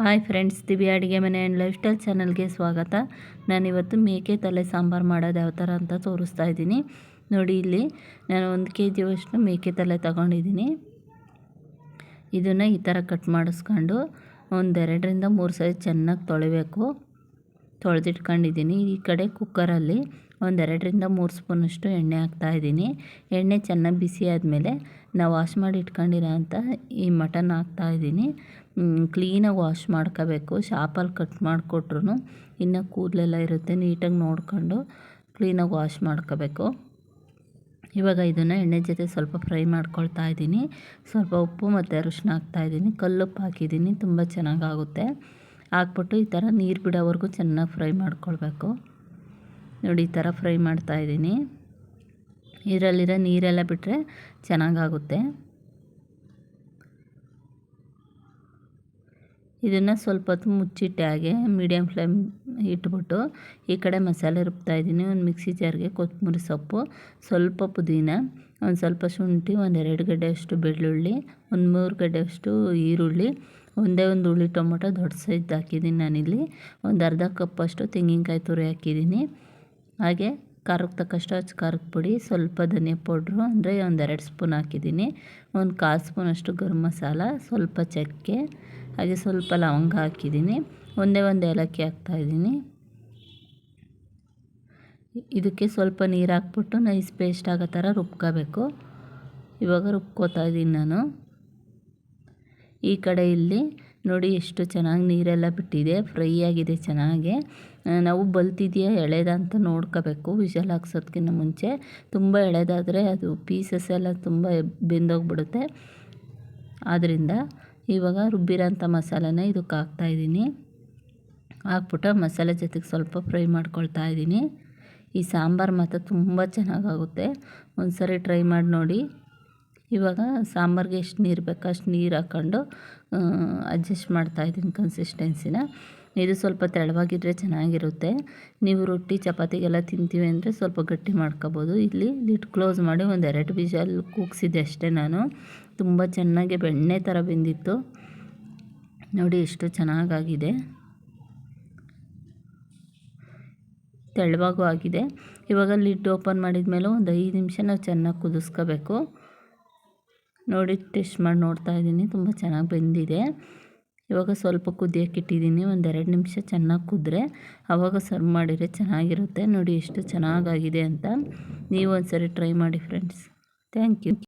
Hi friends ದಿವಿ ಅಡುಗೆ ಮನೆ and life style ಚಾನಲ್ಗೆ ಸ್ವಾಗತ. ನಾನಿವತ್ತು ಮೇಕೆ ತಲೆ ಸಾಂಬಾರು ಮಾಡೋದು ಯಾವ ಥರ ಅಂತ ತೋರಿಸ್ತಾ ಇದ್ದೀನಿ. ನೋಡಿ ಇಲ್ಲಿ ನಾನು ಒಂದು ಕೆ ಜಿಯಷ್ಟು ಮೇಕೆ ತಲೆ ತಗೊಂಡಿದ್ದೀನಿ. ಇದನ್ನು ಈ ಥರ ಕಟ್ ಮಾಡಿಸ್ಕೊಂಡು ಒಂದೆರಡರಿಂದ ಮೂರು ಸೈಜ್ ಚೆನ್ನಾಗಿ ತೊಳಿಬೇಕು. ತೊಳೆದಿಟ್ಕೊಂಡಿದ್ದೀನಿ. ಈ ಕಡೆ ಕುಕ್ಕರಲ್ಲಿ ಒಂದೆರಡರಿಂದ ಮೂರು ಸ್ಪೂನಷ್ಟು ಎಣ್ಣೆ ಹಾಕ್ತಾಯಿದ್ದೀನಿ ಎಣ್ಣೆ ಚೆನ್ನಾಗಿ ಬಿಸಿ ಆದಮೇಲೆ ನಾವು ವಾಶ್ ಮಾಡಿ ಇಟ್ಕೊಂಡಿರೋ ಅಂಥ ಈ ಮಟನ್ ಹಾಕ್ತಾಯಿದ್ದೀನಿ ಕ್ಲೀನಾಗಿ ವಾಶ್ ಮಾಡ್ಕೋಬೇಕು. ಶಾಪಲ್ಲಿ ಕಟ್ ಮಾಡಿಕೊಟ್ರು ಇನ್ನು ಕೂದಲೆಲ್ಲ ಇರುತ್ತೆ, ನೀಟಾಗಿ ನೋಡಿಕೊಂಡು ಕ್ಲೀನಾಗಿ ವಾಶ್ ಮಾಡ್ಕೋಬೇಕು. ಇವಾಗ ಇದನ್ನು ಎಣ್ಣೆ ಜೊತೆ ಸ್ವಲ್ಪ ಫ್ರೈ ಮಾಡ್ಕೊಳ್ತಾ ಇದ್ದೀನಿ. ಸ್ವಲ್ಪ ಉಪ್ಪು ಮತ್ತು ಅರಿಶಿನ ಹಾಕ್ತಾಯಿದ್ದೀನಿ ಕಲ್ಲುಪ್ಪು ಹಾಕಿದ್ದೀನಿ, ತುಂಬ ಚೆನ್ನಾಗಾಗುತ್ತೆ ಹಾಕ್ಬಿಟ್ಟು ಈ ಥರ ನೀರು ಬಿಡೋವರೆಗೂ ಚೆನ್ನಾಗಿ ಫ್ರೈ ಮಾಡ್ಕೊಳ್ಬೇಕು. ನೋಡಿ ಈ ಥರ ಫ್ರೈ ಮಾಡ್ತಾಯಿದ್ದೀನಿ ಇದರಲ್ಲಿರೋ ನೀರೆಲ್ಲ ಬಿಟ್ಟರೆ ಚೆನ್ನಾಗಾಗುತ್ತೆ. ಇದನ್ನು ಸ್ವಲ್ಪ ಹೊತ್ತು ಮುಚ್ಚಿಟ್ಟೆ ಹಾಗೆ ಮೀಡಿಯಮ್ ಫ್ಲೇಮ್ ಇಟ್ಬಿಟ್ಟು ಈ ಕಡೆ ಮಸಾಲೆ ರುಬ್ತಾಯಿದ್ದೀನಿ ಒಂದು ಮಿಕ್ಸಿ ಜಾರ್ಗೆ ಕೊತ್ತಂಬರಿ ಸೊಪ್ಪು, ಸ್ವಲ್ಪ ಪುದೀನ, ಒಂದು ಸ್ವಲ್ಪ ಶುಂಠಿ, ಒಂದು ಎರಡು ಗಡ್ಡೆಯಷ್ಟು ಬೆಳ್ಳುಳ್ಳಿ, ಒಂದು ಮೂರು ಗಡ್ಡೆಯಷ್ಟು ಈರುಳ್ಳಿ, ಒಂದೇ ಒಂದು ಹುಳಿ ಟೊಮೊಟೊ ದೊಡ್ಡ ಸೈಜ್ ಹಾಕಿದ್ದೀನಿ ನಾನಿಲ್ಲಿ. ಒಂದು ಅರ್ಧ ಕಪ್ಪಷ್ಟು ತೆಂಗಿನಕಾಯಿ ತುರಿ ಹಾಕಿದ್ದೀನಿ. ಹಾಗೆ ಖಾರಕ್ಕೆ ತಕ್ಕಷ್ಟು ಖಾರದ ಪುಡಿ, ಸ್ವಲ್ಪ ಧನಿಯಾ ಪೌಡ್ರು, ಅಂದರೆ ಒಂದೆರಡು ಸ್ಪೂನ್ ಹಾಕಿದ್ದೀನಿ. ಒಂದು ಕಾಲು ಸ್ಪೂನಷ್ಟು ಗರಂ ಮಸಾಲ, ಸ್ವಲ್ಪ ಚಕ್ಕೆ, ಹಾಗೆ ಸ್ವಲ್ಪ ಲವಂಗ ಹಾಕಿದ್ದೀನಿ. ಒಂದೇ ಒಂದು ಏಲಕ್ಕಿ ಹಾಕ್ತಾಯಿದ್ದೀನಿ ಇದಕ್ಕೆ ಸ್ವಲ್ಪ ನೀರು ಹಾಕ್ಬಿಟ್ಟು ನೈಸ್ ಪೇಸ್ಟ್ ಆಗೋ ಥರ ರುಬ್ಕೋಬೇಕು. ಇವಾಗ ರುಬ್ಕೋತಾ ಇದ್ದೀನಿ ನಾನು. ಈ ಕಡೆ ಇಲ್ಲಿ ನೋಡಿ ಎಷ್ಟು ಚೆನ್ನಾಗಿ ನೀರೆಲ್ಲ ಬಿಟ್ಟಿದೆ. ಫ್ರೈ ಆಗಿದೆ ಚೆನ್ನಾಗಿ. ನಾವು ಬಲ್ತಿದೆಯಾ ಎಳೆದ ಅಂತ ನೋಡ್ಕೋಬೇಕು. ವಿಷಲ್ ಹಾಕ್ಸೋದಕ್ಕಿಂತ ಮುಂಚೆ. ತುಂಬ ಎಳೆದಾದರೆ ಅದು ಪೀಸಸ್ ಎಲ್ಲ ತುಂಬ ಬೆಂದೋಗ್ಬಿಡುತ್ತೆ. ಆದ್ದರಿಂದ ಇವಾಗ ರುಬ್ಬಿರೋಂಥ ಮಸಾಲೆನ ಇದಕ್ಕೆ ಹಾಕ್ತಾಯಿದ್ದೀನಿ ಹಾಕ್ಬಿಟ್ಟು ಮಸಾಲೆ ಜೊತೆಗೆ ಸ್ವಲ್ಪ ಫ್ರೈ ಮಾಡ್ಕೊಳ್ತಾ ಇದ್ದೀನಿ. ಈ ಸಾಂಬಾರು ಮಾತ್ರ ತುಂಬ ಚೆನ್ನಾಗಾಗುತ್ತೆ. ಒಂದು ಸರಿ ಟ್ರೈ ಮಾಡಿ ನೋಡಿ. ಇವಾಗ ಸಾಂಬಾರಿಗೆ ಎಷ್ಟು ನೀರು ಬೇಕೋ ಅಷ್ಟು ನೀರು ಹಾಕ್ಕೊಂಡು ಅಡ್ಜಸ್ಟ್ ಮಾಡ್ತಾಯಿದ್ದೀನಿ ಕನ್ಸಿಸ್ಟೆನ್ಸಿನ ಇದು ಸ್ವಲ್ಪ ತೆಳವಾಗಿದ್ದರೆ ಚೆನ್ನಾಗಿರುತ್ತೆ. ನೀವು ರೊಟ್ಟಿ, ಚಪಾತಿಗೆಲ್ಲ ತಿಂತೀವಿ ಅಂದರೆ ಸ್ವಲ್ಪ ಗಟ್ಟಿ ಮಾಡ್ಕೋಬೋದು. ಇಲ್ಲಿ ಲಿಟ್ ಕ್ಲೋಸ್ ಮಾಡಿ ಒಂದು ಎರಡು ಬೀಜಲ್ಲಿ ಕೂಗ್ಸಿದ್ದೆ ಅಷ್ಟೇ ನಾನು. ತುಂಬ ಚೆನ್ನಾಗಿ ಬೆಣ್ಣೆ ಥರ ಬೆಂದಿತ್ತು. ನೋಡಿ ಎಷ್ಟು ಚೆನ್ನಾಗಾಗಿದೆ. ತೆಳುವಾಗೂ ಆಗಿದೆ. ಇವಾಗ ಲಿಡ್ ಓಪನ್ ಮಾಡಿದ ಮೇಲೆ ಒಂದು ಐದು ನಿಮಿಷ ನಾವು ಚೆನ್ನಾಗಿ ಕುದಿಸ್ಕೋಬೇಕು. ನೋಡಿ, ಟೆಸ್ಟ್ ಮಾಡಿ ನೋಡ್ತಾ ಇದ್ದೀನಿ. ತುಂಬ ಚೆನ್ನಾಗಿ ಬೆಂದಿದೆ. ಇವಾಗ ಸ್ವಲ್ಪ ಕುದಿಯೋಕೆ ಇಟ್ಟಿದ್ದೀನಿ. ಒಂದೆರಡು ನಿಮಿಷ ಚೆನ್ನಾಗಿ ಕುದ್ರೆ ಆವಾಗ ಸರ್ವ್ ಮಾಡಿದರೆ ಚೆನ್ನಾಗಿರುತ್ತೆ. ನೋಡಿ, ಎಷ್ಟು ಚೆನ್ನಾಗಾಗಿದೆ ಅಂತ. ನೀವು ಒಂದು ಸರಿ ಟ್ರೈ ಮಾಡಿ, ಫ್ರೆಂಡ್ಸ್. Thank you.